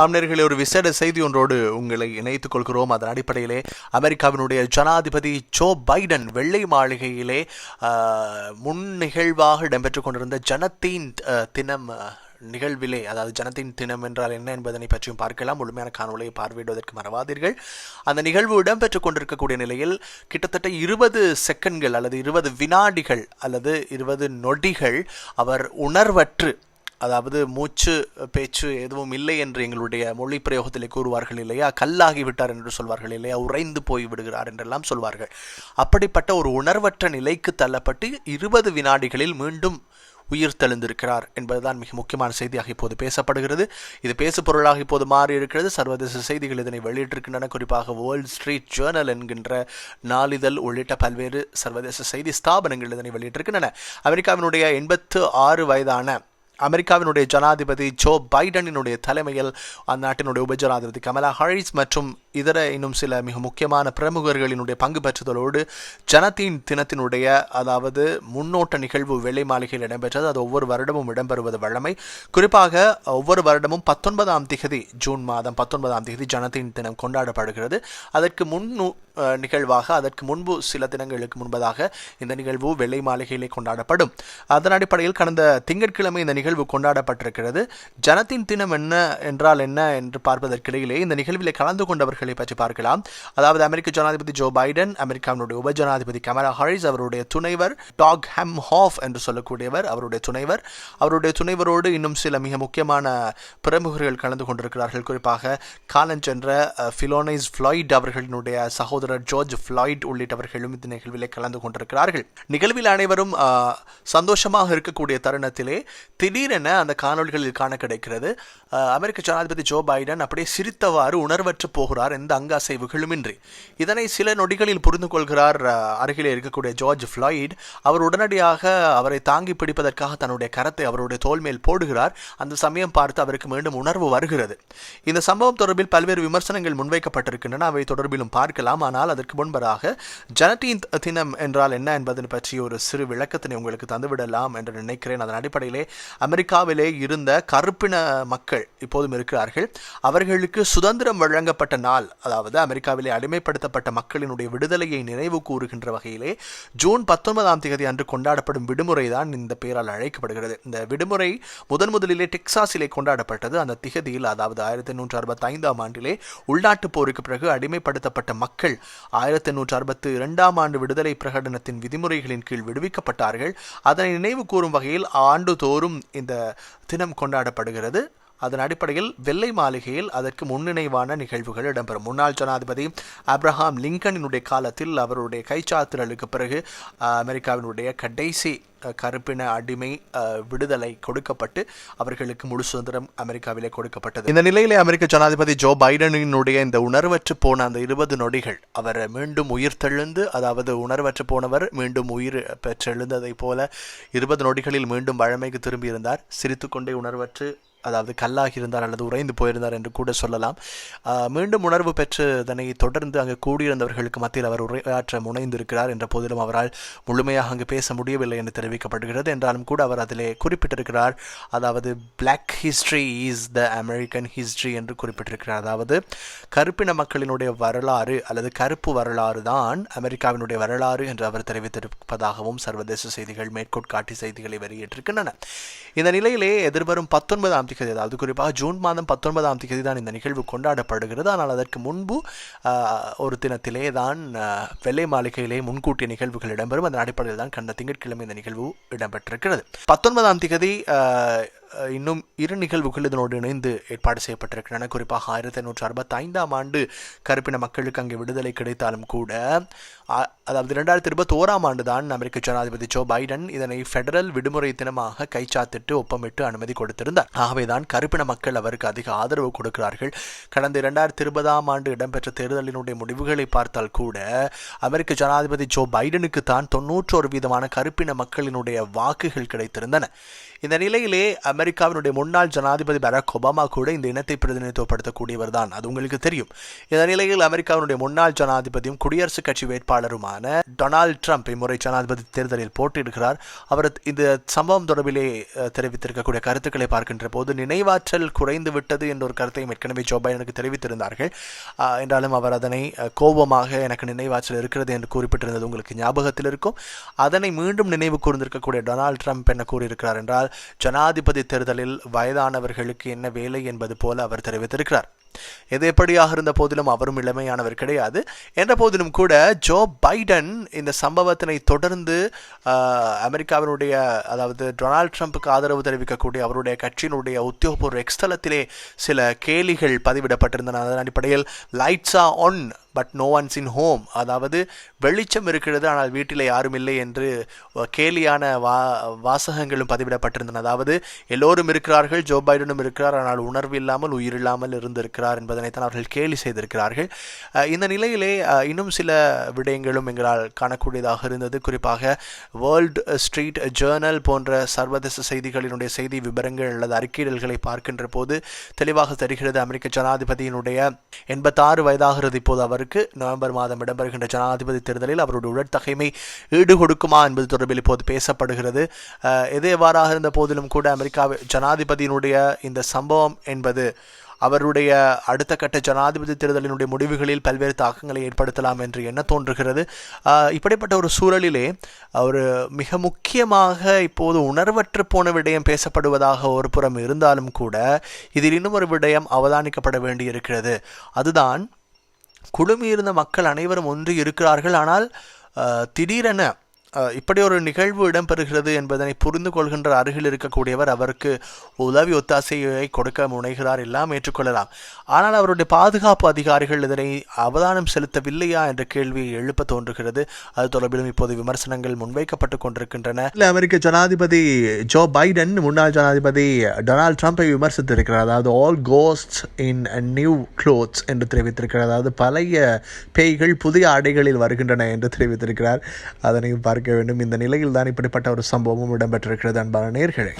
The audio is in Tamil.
ஆம்னர்களே ஒரு விசேட செய்தி ஒன்றோடு உங்களை இணைத்துக் கொள்கிறோம். அதன் அடிப்படையிலே அமெரிக்காவினுடைய ஜனாதிபதி ஜோ பைடன் வெள்ளை மாளிகையிலே முன் நிகழ்வாக இடம்பெற்றுக் கொண்டிருந்த ஜனத்தின் தினம் நிகழ்விலே அதாவது ஜனத்தின் தினம் என்றால் என்ன என்பதனை பற்றியும் பார்க்கலாம். முழுமையான காணொலியை பார்வையிடுவதற்கு மறவாதீர்கள். அந்த நிகழ்வு இடம்பெற்றுக் கொண்டிருக்கக்கூடிய நிலையில் கிட்டத்தட்ட இருபது செகண்ட்கள் அல்லது இருபது வினாடிகள் அல்லது இருபது நொடிகள் அவர் உணர்வற்று அதாவது மூச்சு பேச்சு எதுவும் இல்லை என்று எங்களுடைய மொழி பிரயோகத்தில் கூறுவார்கள் இல்லையா? கல்லாகி விட்டார் என்று சொல்வார்கள் இல்லையா? உறைந்து போய் விடுகிறார் என்றெல்லாம் சொல்வார்கள். அப்படிப்பட்ட ஒரு உணர்வற்ற நிலைக்கு தள்ளப்பட்டு இருபது வினாடிகளில் மீண்டும் உயிர் தெழுந்திருக்கிறார் என்பதுதான் மிக முக்கியமான செய்தியாக இப்போது பேசப்படுகிறது. இது பேசு பொருளாக இப்போது மாறி இருக்கிறது சர்வதேச செய்திகள் இதனை வெளியிட்டிருக்கின்றன. குறிப்பாக வேர்ல்ட் ஸ்ட்ரீட் ஜேர்னல் என்கின்ற நாளிதழ் உள்ளிட்ட பல்வேறு சர்வதேச செய்தி ஸ்தாபனங்கள் இதனை வெளியிட்டிருக்கின்றன. அமெரிக்காவினுடைய எண்பத்து ஆறு வயதான அமெரிக்காவினுடைய ஜனாதிபதி ஜோ பைடனினுடைய தலைமையில் அந்நாட்டினுடைய உபஜனாதிபதி கமலா ஹாரிஸ் மற்றும் இதர இன்னும் சில மிக முக்கியமான பிரமுகர்களினுடைய பங்கு பெற்றதோடு ஜனத்தின் தினத்தினுடைய அதாவது முன்னோட்ட நிகழ்வு வெள்ளை மாளிகையில் இடம்பெற்றது. அது ஒவ்வொரு வருடமும் இடம்பெறுவது வழமை. குறிப்பாக ஒவ்வொரு வருடமும் பத்தொன்பதாம் திகதி ஜூன் மாதம் பத்தொன்பதாம் திகதி ஜனத்தின் தினம் கொண்டாடப்படுகிறது. அதற்கு முன் நிகழ்வாக அதற்கு முன்பு சில தினங்களுக்கு முன்பதாக இந்த நிகழ்வு வெள்ளை மாளிகையிலே கொண்டாடப்படும். அதன் அடிப்படையில் கடந்த திங்கட்கிழமை இந்த நிகழ்வு கொண்டாடப்பட்டிருக்கிறது. ஜனத்தின் தினம் என்ன என்றால் என்ன என்று பார்ப்பதற்கிடையிலே இந்த நிகழ்விலே கலந்து கொண்டவர்களை பற்றி பார்க்கலாம். அதாவது அமெரிக்க ஜனாதிபதி ஜோ பைடன் அமெரிக்காவினுடைய உப ஜனாதிபதி கமலா ஹாரிஸ் அவருடைய துணைவர் டாக் ஹெம் ஹாஃப் என்று சொல்லக்கூடியவர் அவருடைய துணைவர். அவருடைய துணைவரோடு இன்னும் சில மிக முக்கியமான பிரமுகர்கள் கலந்து கொண்டிருக்கிறார்கள். குறிப்பாக காலஞ்சென்ற ஃபிலோனைஸ் ஃப்ளாய்ட் அவர்களினுடைய சகோதரர் ஜார்ஜ் ஃப்ளாய்ட் உள்ளிட்டவர்களும் இந்த நிகழ்வில் கலந்து கொண்டிருக்கிறார்கள். நிகழ்வில் அனைவரும் சந்தோஷமாக இருக்கக்கூடிய தருணத்திலே திடீரென அந்த காணொலிகளில் காண கிடைக்கிறது. அமெரிக்க ஜனாதிபதி ஜோ பைடன் அப்படியே சிரித்தவாறு உணர்வற்று போகிறார் எந்த அங்க அசைவுகளுமின்றி. இதனை சில நொடிகளில் புரிந்து கொள்கிறார் அருகிலே இருக்கக்கூடிய ஜார்ஜ் ஃப்ளாய்ட். அவர் உடனடியாக அவரை தாங்கி பிடிப்பதற்காக தன்னுடைய கரத்தை அவருடைய தோல் மேல் போடுகிறார். அந்த சமயம் பார்த்து அவருக்கு மீண்டும் உணர்வு வருகிறது. இந்த சம்பவம் தொடர்பில் பல்வேறு விமர்சனங்கள் முன்வைக்கப்பட்டிருக்கின்றன. அவை தொடர்பிலும் பார்க்கலாம். ஆனால் ஆனால் அதற்கு முன்பதாக ஜனத்தின் தினம் என்றால் என்ன என்பதன் பற்றி ஒரு சிறு விளக்கத்தினை உங்களுக்கு தந்துவிடலாம் என்று நினைக்கிறேன். அதன் அடிப்படையிலே அமெரிக்காவிலே இருந்த கருப்பின மக்கள் இப்போதும் இருக்கிறார்கள். அவர்களுக்கு சுதந்திரம் வழங்கப்பட்ட நாள் அதாவது அமெரிக்காவிலே அடிமைப்படுத்தப்பட்ட மக்களினுடைய விடுதலையை நினைவு கூறுகின்ற வகையிலே ஜூன் பத்தொன்பதாம் தேதி அன்று கொண்டாடப்படும் விடுமுறை தான் இந்த பெயரால் அழைக்கப்படுகிறது. இந்த விடுமுறை முதன் முதலிலே டெக்சாஸிலே கொண்டாடப்பட்டது. அந்த திகதியில் அதாவது ஆயிரத்தி எண்ணூற்று அறுபத்தைந்தாம் ஆண்டிலே உள்நாட்டு போருக்கு பிறகு அடிமைப்படுத்தப்பட்ட மக்கள் ஆயிரத்தி எண்ணூற்று அறுபத்தி இரண்டாம் ஆண்டு விடுதலை பிரகடனத்தின் விதிமுறைகளின் கீழ் விடுவிக்கப்பட்டார்கள். அதனை நினைவு கூறும் வகையில் ஆண்டுதோறும் இந்த தினம் கொண்டாடப்படுகிறது. அதன் அடிப்படையில் வெள்ளை மாளிகையில் அதற்கு முன்னினைவான நிகழ்வுகள் இடம்பெறும். முன்னாள் ஜனாதிபதி அப்ரஹாம் லிங்கனினுடைய காலத்தில் அவருடைய கைச்சாத்திரலுக்கு பிறகு அமெரிக்காவினுடைய கடைசி கருப்பின அடிமை விடுதலை கொடுக்கப்பட்டு அவர்களுக்கு முழு சுதந்திரம் அமெரிக்காவிலே கொடுக்கப்பட்டது. இந்த நிலையிலே அமெரிக்க ஜனாதிபதி ஜோ பைடனினுடைய இந்த உணர்வற்று போன அந்த இருபது நொடிகள் அவர் மீண்டும் உயிர் தெழுந்து அதாவது உணர்வற்று போனவர் மீண்டும் உயிர் பெற்றெழுந்ததைப் போல இருபது நொடிகளில் மீண்டும் வழமைக்கு திரும்பியிருந்தார். சிரித்துக்கொண்டே உணர்வற்று அதாவது கல்லாகி இருந்தார் அல்லது உறைந்து போயிருந்தார் என்று கூட சொல்லலாம். மீண்டும் உணர்வு பெற்று அதனை தொடர்ந்து அங்கு கூடியிருந்தவர்களுக்கு மத்தியில் அவர் உரையாற்ற முனைந்திருக்கிறார் என்ற போதிலும் அவரால் முழுமையாக அங்கு பேச முடியவில்லை என்று தெரிவிக்கப்படுகிறது. என்றாலும் கூட அவர் அதிலே குறிப்பிட்டிருக்கிறார். அதாவது black history is the American history என்று குறிப்பிட்டிருக்கிறார். அதாவது கருப்பின மக்களினுடைய வரலாறு அல்லது கருப்பு வரலாறு தான் அமெரிக்காவினுடைய வரலாறு என்று அவர் தெரிவித்திருப்பதாகவும் சர்வதேச செய்திகள் மேற்கோட்காட்டி செய்திகளை வெளியிட்டிருக்கின்றன. இந்த நிலையிலே எதிர்வரும் பத்தொன்பதாம் தேதி. அதாவது குறிப்பாக ஜூன் மாதம் பத்தொன்பதாம் தேதி தான் இந்த நிகழ்வு கொண்டாடப்படுகிறது. ஆனால் அதற்கு முன்பு ஆஹ், ஒரு தினத்திலே தான் வெள்ளை மாளிகையிலே முன்கூட்டிய நிகழ்வுகள் இடம்பெறும். அதன் அடிப்படையில் தான் கடந்த திங்கட்கிழமை இந்த நிகழ்வு இடம்பெற்றிருக்கிறது. பத்தொன்பதாம் தேதி ஆஹ், இன்னும் இரு நிகழ்வுகள் இதனோடு இணைந்து ஏற்பாடு செய்யப்பட்டிருக்கின்றன. குறிப்பாக ஆயிரத்தி எண்ணூற்று அறுபத்தி ஐந்தாம் ஆண்டு கருப்பின மக்களுக்கு அங்கே விடுதலை கிடைத்தாலும் கூட அதாவது இரண்டாயிரத்தி இருபத்தி ஓராம் ஆண்டு தான் அமெரிக்க ஜனாதிபதி ஜோ பைடன் இதனை ஃபெடரல் விடுமுறை தினமாக கைச்சாத்திட்டு ஒப்பமிட்டு அனுமதி கொடுத்திருந்தார். ஆகவேதான் கருப்பின மக்கள் அவருக்கு அதிக ஆதரவு கொடுக்கிறார்கள். கடந்த இரண்டாயிரத்தி இருபதாம் ஆண்டு இடம்பெற்ற தேர்தலினுடைய முடிவுகளை பார்த்தால் கூட அமெரிக்க ஜனாதிபதி ஜோ பைடனுக்கு தான் தொன்னூற்றொரு வீதமான கருப்பின மக்களினுடைய வாக்குகள் கிடைத்திருந்தன. இந்த நிலையிலே அமெரிக்காவினுடைய முன்னாள் ஜனாதிபதி பராக் ஒபாமா கூட இந்த இனத்தை பிரதிநிதித்துவப்படுத்தக்கூடியவர் தான் அது உங்களுக்கு தெரியும். இந்த நிலையில் அமெரிக்காவினுடைய முன்னாள் ஜனாதிபதியும் குடியரசுக் கட்சி வேட்பாளருமான டொனால்ட் ட்ரம்ப் இம்முறை ஜனாதிபதி தேர்தலில் போட்டியிடுகிறார். அவர் இந்த சம்பவம் தொடர்பிலே தெரிவித்திருக்கக்கூடிய கருத்துக்களை பார்க்கின்ற போது நினைவாற்றல் குறைந்து விட்டது என்ற ஒரு கருத்தையும் ஏற்கனவே ஜோ பைடனுக்கு தெரிவித்திருந்தார்கள். என்றாலும் அவர் அதனை கோபமாக எனக்கு நினைவாற்றல் இருக்கிறது என்று குறிப்பிட்டிருந்தது உங்களுக்கு ஞாபகத்தில் இருக்கும். அதனை மீண்டும் நினைவு கூர்ந்திருக்கக்கூடிய டொனால்ட் ட்ரம்ப் என்ன கூறியிருக்கிறார் என்றால் ஜனாதிபதி தேர்தலில் வயதானவர்களுக்கு என்ன வேலை என்பது போல அவர் தெரிவித்திருக்கிறார். எது எப்படியாக இருந்த போதிலும் அவரும் இளமையானவர் கிடையாது. என்ற போதிலும் கூட ஜோ பைடன் இந்த சம்பவத்தினை தொடர்ந்து அமெரிக்காவினுடைய அதாவது டொனால்ட் ட்ரம்ப்புக்கு ஆதரவு தெரிவிக்கக்கூடிய அவருடைய கட்சியினுடைய உத்தியோகபூர்வ எக்ஸ்தலத்திலே சில கேலிகள் பதிவிடப்பட்டிருந்தன. அதன் அடிப்படையில் lights ah on but no one's in home அதாவது வெளிச்சம் இருக்கிறது ஆனால் வீட்டில் யாரும் இல்லை என்று கேலியான வா வாசகங்களும் பதிவிடப்பட்டிருந்தன. அதாவது எல்லோரும் இருக்கிறார்கள் ஜோ பைடனும் இருக்கிறார் ஆனால் உணர்வு இல்லாமல் உயிரில்லாமல் இருந்திருக்கிறார் என்பதனைத்தான் அவர்கள் கேலி செய்திருக்கிறார்கள். இந்த நிலையிலே இன்னும் சில விடயங்களும் எங்களால் காணக்கூடியதாக இருந்தது. குறிப்பாக வேர்ல்ட் ஸ்ட்ரீட் ஜேர்னல் போன்ற சர்வதேச செய்திகளினுடைய செய்தி விவரங்கள் அல்லது அறிக்கையிடல்களை பார்க்கின்ற போது தெளிவாக தெரிகிறது அமெரிக்க ஜனாதிபதியினுடைய எண்பத்தாறு வயதாகிறது இப்போது அவருக்கு. நவம்பர் மாதம் இடம்பெறுகின்ற ஜனாதிபதி தேர்தலில் அவருடைய உடற்தகைமை ஈடுகொடுக்குமா என்பது தொடர்பில் இப்போது பேசப்படுகிறது. எது எவ்வாறாக இருந்த போதிலும் கூட அமெரிக்கா ஜனாதிபதியினுடைய இந்த சம்பவம் என்பது அவருடைய அடுத்த கட்ட ஜனாதிபதி தேர்தலினுடைய முடிவுகளில் பல்வேறு தாக்கங்களை ஏற்படுத்தலாம் என்று என்ன தோன்றுகிறது. இப்படிப்பட்ட ஒரு சூழலிலே ஒரு மிக முக்கியமாக இப்போது உணர்வற்று போன விடயம் பேசப்படுவதாக ஒரு புறம் இருந்தாலும் கூட இதில் இன்னும் ஒரு விடயம் அவதானிக்கப்பட வேண்டியிருக்கிறது. அதுதான் குழுமியிருந்த மக்கள் அனைவரும் ஒன்று இருக்கிறார்கள். ஆனால் திடீரென இப்படி ஒரு நிகழ்வு இடம்பெறுகிறது என்பதனை புரிந்து கொள்கின்ற அருகில் இருக்கக்கூடியவர் அவருக்கு உதவி ஒத்தாசையை கொடுக்க முனைகிறார் எல்லாம் ஏற்றுக்கொள்ளலாம். ஆனால் அவருடைய பாதுகாப்பு அதிகாரிகள் இதனை அவதானம் செலுத்தவில்லையா என்ற கேள்வியை எழுப்ப தோன்றுகிறது. அது தொடர்பிலும் இப்போது விமர்சனங்கள் முன்வைக்கப்பட்டு கொண்டிருக்கின்றன. அமெரிக்க ஜனாதிபதி ஜோ பைடன் முன்னாள் ஜனாதிபதி டொனால்ட் ட்ரம்ப்பை விமர்சித்திருக்கிறார். அதாவது all ghost in new clothes என்று தெரிவித்திருக்கிறார். அதாவது பழைய பேய்கள் புதிய ஆடைகளில் வருகின்றன என்று தெரிவித்திருக்கிறார். அதனை பார்க்க வேண்டும். இந்த நிலையில் தான் இப்படிப்பட்ட ஒரு சம்பவமும் இடம்பெற்றிருக்கிறது அன்பான நேர்களே.